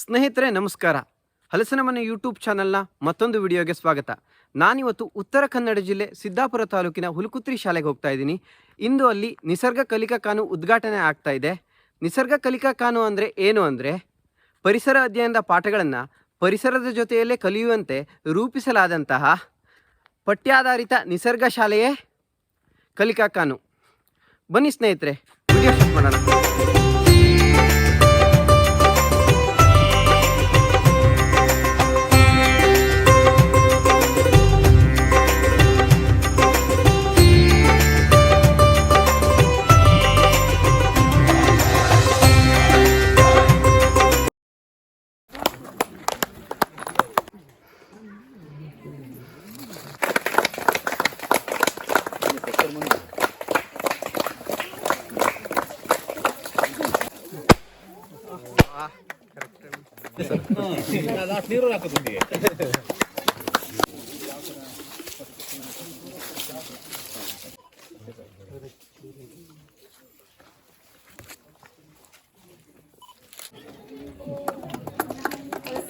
ಸ್ನೇಹಿತರೆ, ನಮಸ್ಕಾರ. ಹಲಸಿನ ಮನೆ ಯೂಟ್ಯೂಬ್ ಚಾನಲ್ನ ಮತ್ತೊಂದು ವಿಡಿಯೋಗೆ ಸ್ವಾಗತ. ನಾನಿವತ್ತು ಉತ್ತರ ಕನ್ನಡ ಜಿಲ್ಲೆ ಸಿದ್ದಾಪುರ ತಾಲೂಕಿನ ಹುಲುಕುತ್ರಿ ಶಾಲೆಗೆ ಹೋಗ್ತಾ ಇದ್ದೀನಿ. ಇಂದು ಅಲ್ಲಿ ನಿಸರ್ಗ ಕಲಿಕಾ ಕಾನು ಉದ್ಘಾಟನೆ ಆಗ್ತಾ ಇದೆ. ನಿಸರ್ಗ ಕಲಿಕಾ ಕಾನು ಅಂದರೆ ಏನು ಅಂದರೆ? ಪರಿಸರ ಅಧ್ಯಯನದ ಪಾಠಗಳನ್ನು ಪರಿಸರದ ಜೊತೆಯಲ್ಲೇ ಕಲಿಯುವಂತೆ ರೂಪಿಸಲಾದಂತಹ ಪಠ್ಯಾಧಾರಿತ ನಿಸರ್ಗ ಶಾಲೆಯೇ ಕಲಿಕಾ ಕಾನು. ಬನ್ನಿ ಸ್ನೇಹಿತರೆ ಮಾಡೋಣ.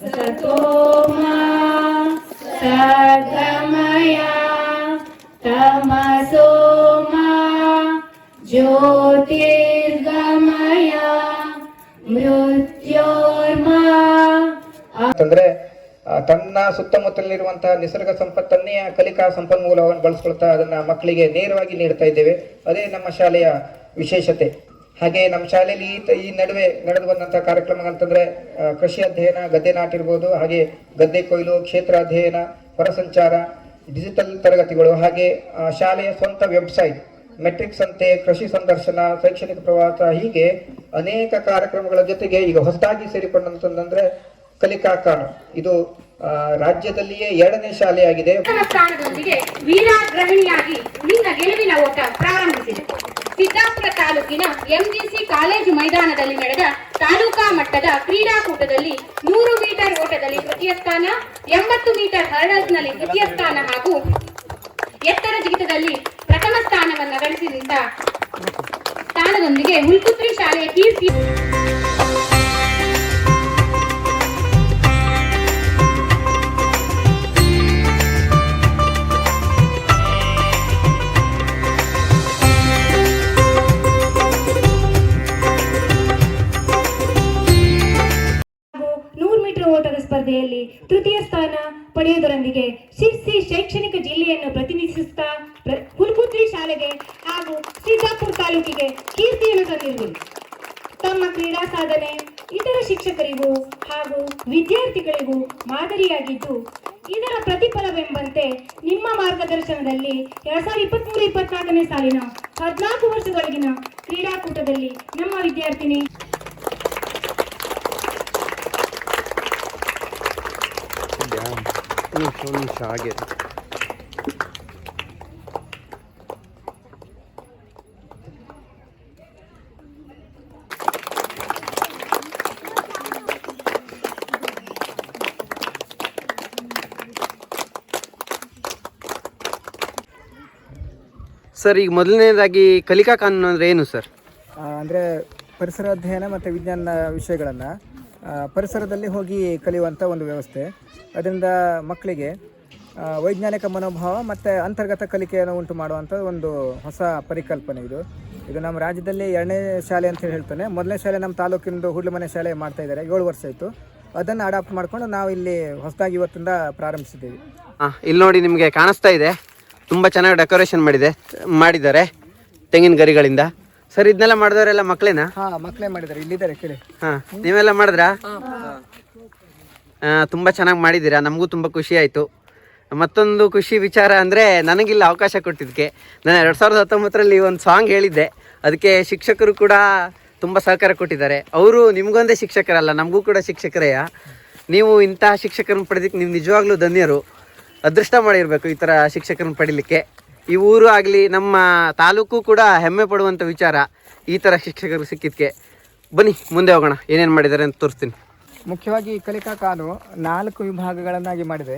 सतो मा सद्गमय ಅಂತಂದ್ರೆ ತನ್ನ ಸುತ್ತಮುತ್ತಲಿರುವಂತಹ ನಿಸರ್ಗ ಸಂಪತ್ತನ್ನೇ ಕಲಿಕಾ ಸಂಪನ್ಮೂಲವನ್ನು ಬಳಸ್ಕೊಳ್ತಾ ಅದನ್ನ ಮಕ್ಕಳಿಗೆ ನೇರವಾಗಿ ನೀಡ್ತಾ ಇದ್ದೇವೆ. ಅದೇ ನಮ್ಮ ಶಾಲೆಯ ವಿಶೇಷತೆ. ಹಾಗೆ ನಮ್ಮ ಶಾಲೆಯಲ್ಲಿ ಈ ನಡುವೆ ನಡೆದು ಬಂದಂತಹ ಕಾರ್ಯಕ್ರಮ ಅಂತಂದ್ರೆ ಕೃಷಿ ಅಧ್ಯಯನ, ಗದ್ದೆ ನಾಟಿರ್ಬೋದು ಹಾಗೆ ಗದ್ದೆ ಕೊಯ್ಲು, ಕ್ಷೇತ್ರ ಅಧ್ಯಯನ ಹೊರಸಂಚಾರ ಡಿಜಿಟಲ್ ತರಗತಿಗಳು, ಹಾಗೆ ಶಾಲೆಯ ಸ್ವಂತ ವೆಬ್ಸೈಟ್ ಮೆಟ್ರಿಕ್ಸ್ ಅಂತೆ, ಕೃಷಿ ಸಂದರ್ಶನ, ಶೈಕ್ಷಣಿಕ ಪ್ರವಾಸ, ಹೀಗೆ ಅನೇಕ ಕಾರ್ಯಕ್ರಮಗಳ ಜೊತೆಗೆ ಈಗ ಹೊಸದಾಗಿ ಸೇರಿಕೊಂಡಂತಂದ್ರೆ ಕಲಿಕಾ ಕಾನು ಇದು ರಾಜ್ಯದಲ್ಲಿಯೇ ಎರಡನೇ ಶಾಲೆಯಾಗಿದೆ. ಸ್ಥಾನದೊಂದಿಗೆ ವೀರಾಗ್ರಹಿಣಿಯಾಗಿ ನಿನ್ನ ಗೆಲುವಿನ ಓಟ ಪ್ರಾರಂಭಿಸಿದೆ. ಸಿದ್ದಾಪುರ ತಾಲೂಕಿನ ಎಂಜಿಸಿ ಕಾಲೇಜು ಮೈದಾನದಲ್ಲಿ ನಡೆದ ತಾಲೂಕಾ ಮಟ್ಟದ ಕ್ರೀಡಾಕೂಟದಲ್ಲಿ ನೂರು ಮೀಟರ್ ಓಟದಲ್ಲಿ ತೃತೀಯ ಸ್ಥಾನ, ಎಂಬತ್ತು ಮೀಟರ್ ಹರ್ಡಲ್ಸ್ನಲ್ಲಿ ತೃತೀಯ ಸ್ಥಾನ ಹಾಗೂ ಎತ್ತರ ಜಿಗಿತದಲ್ಲಿ ಪ್ರಥಮ ಸ್ಥಾನವನ್ನು ಗಳಿಸಿದಂತ ಸ್ಥಾನದೊಂದಿಗೆ ಹುಲ್ಕುತ್ರಿ ಶಾಲೆಯ ಕೀರ್ತಿ ಪಡೆಯುವುದರೊಂದಿಗೆ ಶಿರ್ಸಿ ಶೈಕ್ಷಣಿಕ ಜಿಲ್ಲೆಯನ್ನು ಪ್ರತಿನಿಧಿಸುತ್ತಾ ಪ್ರ- ಹುಲ್ಕುತ್ರಿ ಶಾಲೆಗೆ ಹಾಗೂ ಸಿದ್ದಾಪುರ ತಾಲೂಕಿಗೆ ಕೀರ್ತಿಯನ್ನು ತಂದಿರುವುದು ತಮ್ಮ ಕ್ರೀಡಾ ಸಾಧನೆ ಇತರ ಶಿಕ್ಷಕರಿಗೂ ಹಾಗೂ ವಿದ್ಯಾರ್ಥಿಗಳಿಗೂ ಮಾದರಿಯಾಗಿದ್ದು, ಇದರ ಪ್ರತಿಫಲವೆಂಬಂತೆ ನಿಮ್ಮ ಮಾರ್ಗದರ್ಶನದಲ್ಲಿ ಎರಡ್ ಸಾವಿರದ ಇಪ್ಪತ್ಮೂರು, ಇಪ್ಪತ್ನಾಲ್ಕನೇ ಸಾಲಿನ ಹದಿನಾಲ್ಕು ವರ್ಷದೊಳಗಿನ ಕ್ರೀಡಾಕೂಟದಲ್ಲಿ ನಮ್ಮ ವಿದ್ಯಾರ್ಥಿನಿ ನಿಮಿಷ ಹಾಗೆ ಸರ್, ಈಗ ಮೊದಲನೇದಾಗಿ ಕಲಿಕಾ ಕಾನೂನು ಅಂದರೆ ಏನು ಸರ್? ಅಂದ್ರೆ ಪರಿಸರ ಅಧ್ಯಯನ ಮತ್ತು ವಿಜ್ಞಾನ ವಿಷಯಗಳನ್ನು ಪರಿಸರದಲ್ಲಿ ಹೋಗಿ ಕಲಿಯುವಂಥ ಒಂದು ವ್ಯವಸ್ಥೆ. ಅದರಿಂದ ಮಕ್ಕಳಿಗೆ ವೈಜ್ಞಾನಿಕ ಮನೋಭಾವ ಮತ್ತು ಅಂತರ್ಗತ ಕಲಿಕೆಯನ್ನು ಉಂಟು ಮಾಡುವಂಥ ಒಂದು ಹೊಸ ಪರಿಕಲ್ಪನೆ ಇದು. ಇದು ನಮ್ಮ ರಾಜ್ಯದಲ್ಲಿ ಎರಡನೇ ಶಾಲೆ ಅಂತ ಹೇಳಿ ಹೇಳ್ತಾನೆ. ಮೊದಲನೇ ಶಾಲೆ ನಮ್ಮ ತಾಲೂಕಿಂದು ಹುಡ್ಲಮನೆ ಶಾಲೆ ಮಾಡ್ತಾ ಇದ್ದಾರೆ. ಏಳು ವರ್ಷ ಆಯಿತು. ಅದನ್ನು ಅಡಾಪ್ಟ್ ಮಾಡಿಕೊಂಡು ನಾವು ಇಲ್ಲಿ ಹೊಸದಾಗಿ ಇವತ್ತಿಂದ ಪ್ರಾರಂಭಿಸಿದ್ದೀವಿ. ಹಾಂ ಇಲ್ಲಿ ನೋಡಿ ನಿಮಗೆ ಕಾಣಿಸ್ತಾ ಇದೆ. ತುಂಬ ಚೆನ್ನಾಗಿ ಡೆಕೋರೇಷನ್ ಮಾಡಿದೆ ಮಾಡಿದ್ದಾರೆ ತೆಂಗಿನ ಗರಿಗಳಿಂದ. ಸರ್ ಇದನ್ನೆಲ್ಲ ಮಾಡಿದವರೆಲ್ಲ ಮಕ್ಕಳೇನಾ? ಹಾಂ ಮಕ್ಕಳೇ ಮಾಡಿದ್ದಾರೆ. ಇಲ್ಲಿದ್ದಾರೆ ಕೇಳಿ. ಹಾಂ ನೀವೆಲ್ಲ ಮಾಡಿದ್ರಾ? ತುಂಬ ಚೆನ್ನಾಗಿ ಮಾಡಿದ್ದೀರಾ? ನಮಗೂ ತುಂಬ ಖುಷಿ ಆಯಿತು. ಮತ್ತೊಂದು ಖುಷಿ ವಿಚಾರ ಅಂದರೆ ನನಗಿಲ್ಲ ಅವಕಾಶ ಕೊಟ್ಟಿದ್ದಕ್ಕೆ. ನಾನು ಎರಡು ಸಾವಿರದ ಹತ್ತೊಂಬತ್ತರಲ್ಲಿ ಒಂದು ಸಾಂಗ್ ಹೇಳಿದ್ದೆ. ಅದಕ್ಕೆ ಶಿಕ್ಷಕರು ಕೂಡ ತುಂಬ ಸಹಕಾರ ಕೊಟ್ಟಿದ್ದಾರೆ. ಅವರು ನಿಮಗೊಂದೇ ಶಿಕ್ಷಕರಲ್ಲ, ನಮಗೂ ಕೂಡ ಶಿಕ್ಷಕರೇ ನೀವು ಇಂತಹ ಶಿಕ್ಷಕರನ್ನು ಪಡೆದಕ್ಕೆ ನೀವು ನಿಜವಾಗ್ಲೂ ಧನ್ಯರು. ಅದೃಷ್ಟ ಮಾಡಿರಬೇಕು ಈ ಥರ ಶಿಕ್ಷಕರನ್ನು ಪಡಿಲಿಕ್ಕೆ. ಈ ಊರು ಆಗಲಿ, ನಮ್ಮ ತಾಲೂಕು ಕೂಡ ಹೆಮ್ಮೆ ಪಡುವಂಥ ವಿಚಾರ ಈ ಥರ ಶಿಕ್ಷಕರು ಸಿಕ್ಕಿದ್ದಕ್ಕೆ. ಬನ್ನಿ, ಮುಂದೆ ಹೋಗೋಣ. ಏನೇನು ಮಾಡಿದ್ದಾರೆ ಅಂತ ತೋರಿಸ್ತೀನಿ. ಮುಖ್ಯವಾಗಿ ಕಲಿಕಾ ಕಾನು ನಾಲ್ಕು ವಿಭಾಗಗಳನ್ನಾಗಿ ಮಾಡಿದೆ.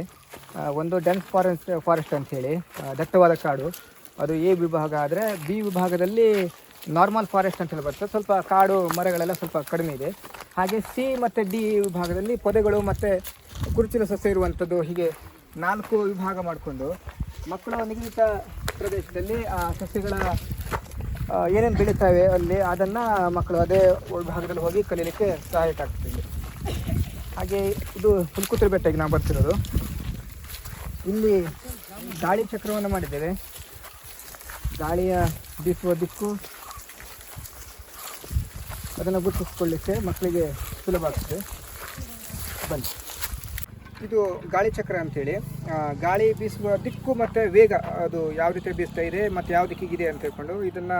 ಒಂದು ಡೆನ್ಸ್ ಫಾರೆಸ್ಟ್ ಫಾರೆಸ್ಟ್ ಅಂತ ಹೇಳಿ ದಟ್ಟವಾದ ಕಾಡು. ಅದು ಎ ವಿಭಾಗ ಆದರೆ ಬಿ ವಿಭಾಗದಲ್ಲಿ ನಾರ್ಮಲ್ ಫಾರೆಸ್ಟ್ ಅಂತ ಹೇಳಿ ಸ್ವಲ್ಪ ಕಾಡು ಮರಗಳೆಲ್ಲ ಸ್ವಲ್ಪ ಕಡಿಮೆ ಇದೆ. ಹಾಗೆ ಸಿ ಮತ್ತು ಡಿ ವಿಭಾಗದಲ್ಲಿ ಪೊದೆಗಳು ಮತ್ತು ಕುರುಚಿನ ಸಸ್ಯ ಇರುವಂಥದ್ದು ಹೀಗೆ ನಾಲ್ಕು ವಿಭಾಗ ಮಾಡಿಕೊಂಡು ಮಕ್ಕಳ ನಿಗದಿತ ಪ್ರದೇಶದಲ್ಲಿ ಆ ಸಸ್ಯಗಳ ಏನೇನು ಬೆಳೀತಾವೆ ಅಲ್ಲಿ ಅದನ್ನು ಮಕ್ಕಳು ಅದೇ ವಿಭಾಗದಲ್ಲಿ ಹೋಗಿ ಕಲೀಲಿಕ್ಕೆ ಸಹಾಯಕ ಆಗ್ತದೆ. ಹಾಗೆ ಇದು ಹುಲ್ಕುತ್ರ ಬೆಟ್ಟಕ್ಕೆ ನಾವು ಬರ್ತಿರೋದು. ಇಲ್ಲಿ ಗಾಳಿ ಚಕ್ರವನ್ನು ಮಾಡಿದ್ದೇವೆ. ಗಾಳಿಯ ಬೀಸುವ ದಿಕ್ಕು ಅದನ್ನು ಗುರುತಿಸ್ಕೊಳ್ಳಿಕ್ಕೆ ಮಕ್ಕಳಿಗೆ ಸುಲಭ ಆಗ್ತದೆ. ಬನ್ನಿ. ಇದು ಗಾಳಿ ಚಕ್ರ ಅಂತೇಳಿ. ಗಾಳಿ ಬೀಸುವ ದಿಕ್ಕು ಮತ್ತು ವೇಗ, ಅದು ಯಾವ ರೀತಿ ಬೀಸ್ತಾ ಇದೆ ಮತ್ತು ಯಾವ ದಿಕ್ಕಿಗಿದೆ ಅಂತ ಹೇಳ್ಕೊಂಡು ಇದನ್ನು